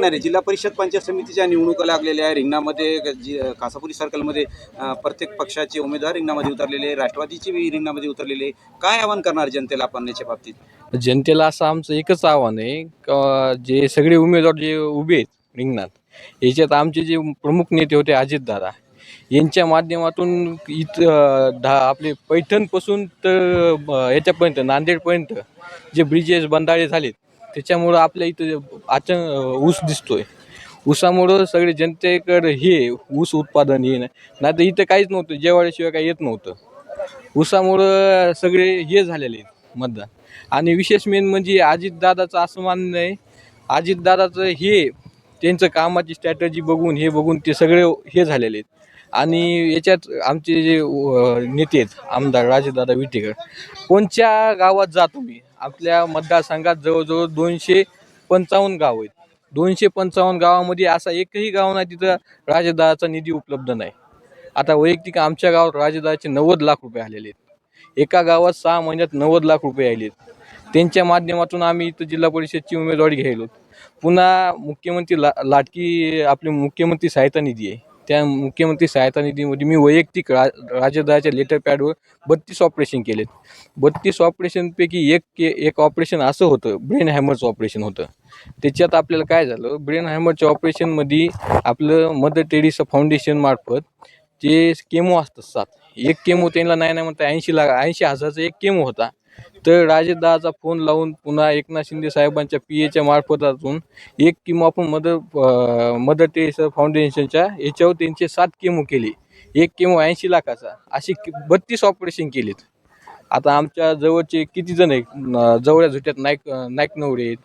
नाही जिल्हा परिषद पंचायत समितीच्या निवडणुका लागलेल्या आहे. रिंगणामध्ये जी कासापुरी सर्कलमध्ये प्रत्येक पक्षाचे उमेदवार रिंगणामध्ये उतरलेले राष्ट्रवादीचे बी रिंगणामध्ये उतरलेले काय आवाहन करणार जनतेला पाण्याच्या बाबतीत? जनतेला असं आमचं एकच आव्हान आहे. का जे सगळे उमेदवार जे उभे आहेत रिंगणात याच्यात आमचे जे प्रमुख नेते होते अजितदादा यांच्या माध्यमातून इथं दहा आपले पैठणपासून तर याच्यापर्यंत नांदेडपर्यंत जे ब्रिजेस बंदाळे झालेत त्याच्यामुळं आपल्या इथं अचान ऊस दिसतोय. ऊसामुळं सगळे जनतेकडे हे ऊस उत्पादन हे नाही. तर इथं काहीच नव्हतं जेवाळ्याशिवाय काही येत नव्हतं. ऊसामुळं सगळे हे झालेले आहेत मतदान. आणि विशेष मेन म्हणजे अजितदादाचं असं मानणं आहे अजितदादाचं हे त्यांचं कामाची स्ट्रॅटजी बघून हे बघून ते सगळे हे झालेले आहेत. आणि याच्यात आमचे जे नेते आहेत आमदार राजेदादा विटेकर कोणत्या गावात जा तुम्ही? आपल्या मतदारसंघात जवळजवळ दोनशे पंचावन्न गाव आहेत. दोनशे पंचावन्न गावामध्ये असा एकही गाव नाही तिथं राजदाराचा निधी उपलब्ध नाही. आता वैयक्तिक आमच्या गावात राजदाराचे नव्वद लाख रुपये आलेले आहेत. एका गावात सहा महिन्यात नव्वद लाख रुपये आले आहेत. त्यांच्या माध्यमातून आम्ही इथं जिल्हा परिषदची उमेदवारी घ्यायलो. पुन्हा मुख्यमंत्री ला लाटकी आपली मुख्यमंत्री सहायता निधी आहे. त्या मुख्यमंत्री सहायता निधीमध्ये मी वैयक्तिक रा राजदाच्या लेटर पॅडवर बत्तीस ऑपरेशन केलेत. बत्तीस ऑपरेशनपैकी एक के एक ऑपरेशन असं होतं ब्रेन हॅमरचं ऑपरेशन होतं. त्याच्यात आपल्याला काय झालं ब्रेन हॅमरच्या ऑपरेशनमध्ये आपलं मदर टेरिसा फाउंडेशनमार्फत जे केमो असतात सात एक केमो त्यांना नाही नाही म्हणता ऐंशी लाख ऐंशी हजारचा एक केमो होता. तर राजेदाचा फोन लावून पुन्हा एकनाथ शिंदे साहेबांच्या पी एच्या मार्फतातून एक किमो आपण मदर मदर टेरेसा फाउंडेशनच्या याच्यावर त्यांचे सात किमो केले. एक किमो ऐंशी लाखाचा. अशी बत्तीस ऑपरेशन केलीत. आता आमच्या जवळचे किती जण आहेत? जवळ्या जवळच्या झुट्यात नाईक नाईक नवरे आहेत.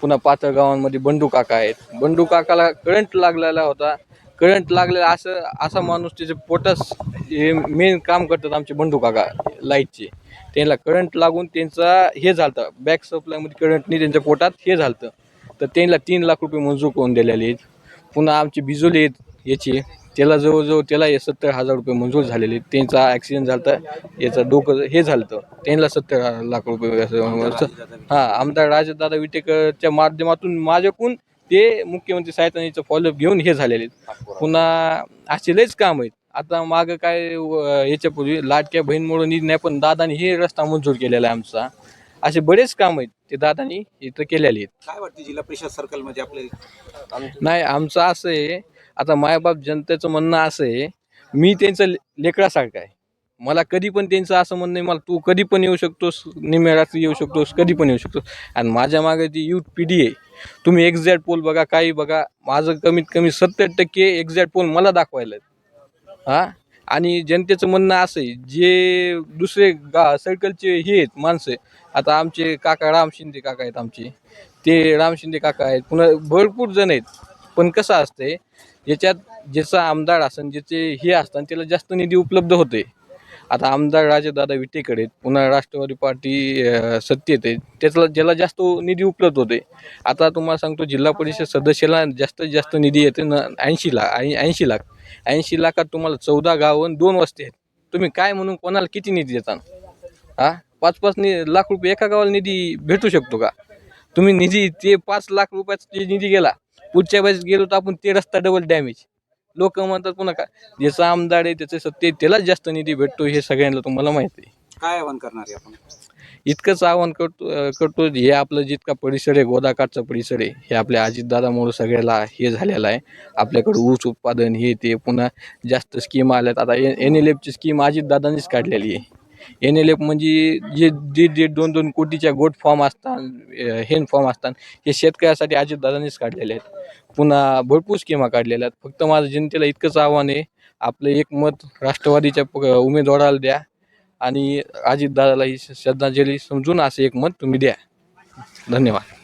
पुन्हा पातळ गावांमध्ये बंडू काका आहेत. बंडू काकाला करंट लागलेला होता. करंट लागलेला असं असा माणूस त्याचे पोटास हे मेन काम करतात आमचे बंडू काका लाईटचे त्यांना करंट लागून त्यांचा हे झालं बॅक सप्लायमध्ये करंटनी त्यांच्या पोटात हे झालं तर त्यांना तीन लाख रुपये मंजूर करून दिलेले आहेत. पुन्हा आमचे बिजोले आहेत याचे. त्याला जवळजवळ त्याला हे सत्तर हजार रुपये मंजूर झालेले आहेत. त्यांचा ॲक्सिडेंट झाला याचं डोकं हे झालं होतं त्यांना सत्तर लाख रुपये हां आमदार राजदादा विटेकरच्या माध्यमातून माझ्याकडून ते मुख्यमंत्री सहायता फॉलोअप घेऊन हे झालेले आहेत. पुन्हा असे लयच काम आहेत. आता मागं काय याच्यापूर्वी लाटक्या बहीणमुळं निधी नाही पण दादानी हे रस्ता मंजूर केलेला आहे आमचा. असे बरेच काम आहेत ते दादानी इथं केलेले आहेत. काय वाटते जिल्हा परिषद सर्कलमध्ये आपले? नाही आमचं असं आहे. आता मायबाप जनतेचं म्हणणं असं आहे मी त्यांचं ले- लेकरासारखं आहे. मला कधी पण त्यांचं असं म्हणणं आहे मला तू कधी पण येऊ शकतोस निम्या रात्री येऊ शकतोस कधी पण येऊ शकतोस. आणि माझ्या मागे ती यूथ पिढी आहे. तुम्ही एक्झॅक्ट पोल बघा काही बघा. माझं कमीत कमी सत्तर टक्के एक्झॅक्ट पोल मला दाखवायला आहेत. हां? आणि जनतेचं म्हणणं असं आहे जे दुसरे गा सर्कलचे हे आहेत माणसं आता आमचे काका राम शिंदे काका आहेत आमचे. ते राम शिंदे काका आहेत. पुन्हा भरपूर जण आहेत. पण कसं असतंय याच्यात ज्याचा आमदार असन ज्याचे हे असतात त्याला जास्त निधी उपलब्ध होते आता आमदार राजेदादा विटेकडे आहेत. पुन्हा राष्ट्रवादी पार्टी सत्तेत आहे. त्याचा ज्याला जास्त निधी उपलब्ध होते. आता तुम्हाला सांगतो जिल्हा परिषद सदस्याला जास्तीत जास्त निधी येते न ऐंशी लाख ऐंशी लाख. ऐंशी लाखात तुम्हाला चौदा गावं दोन वस्ती आहेत. तुम्ही काय म्हणून कोणाला किती निधी देता? हा? पाच पाच नि लाख रुपये एका गावाला निधी भेटू शकतो का? तुम्ही निधी ते पाच लाख रुपयाचा जे निधी गेला पुढच्या वेळेस गेलो तर आपण ते रस्ता डबल डॅमेज लोक म्हणतात पुन्हा का ज्याचा आमदार आहे त्याचे सत्ते त्यालाच जास्त निधी भेटतो हे सगळ्यांना तुम्हाला माहिती आहे. काय आवाहन करणार आहे आपण? इतकंच आव्हान करतो करतो हे आपलं जितका परिसर आहे गोदाकाठचा परिसर आहे हे आपल्या अजितदादामुळं सगळ्याला हे झालेलं आहे. आपल्याकडे ऊस उत्पादन हे ते पुन्हा जास्त स्कीम आल्यात. आता एन एल एफची स्कीम अजितदादांनीच काढलेली आहे. एन एल एफ म्हणजे जे दीड दीड दोन दोन कोटीच्या गोट फॉर्म असतात हेन फॉर्म असतात हे शेतकऱ्यासाठी अजितदादांनीच काढलेले आहेत. पुन्हा भरपूर स्कीमा काढलेल्या आहेत. फक्त माझं जनतेला इतकंच आव्हान आहे आपलं एक मत राष्ट्रवादीच्या प- उमेदवाराला द्या आणि अजितदादाला ही श्रद्धांजली समजून असं एक मत तुम्ही द्या. धन्यवाद.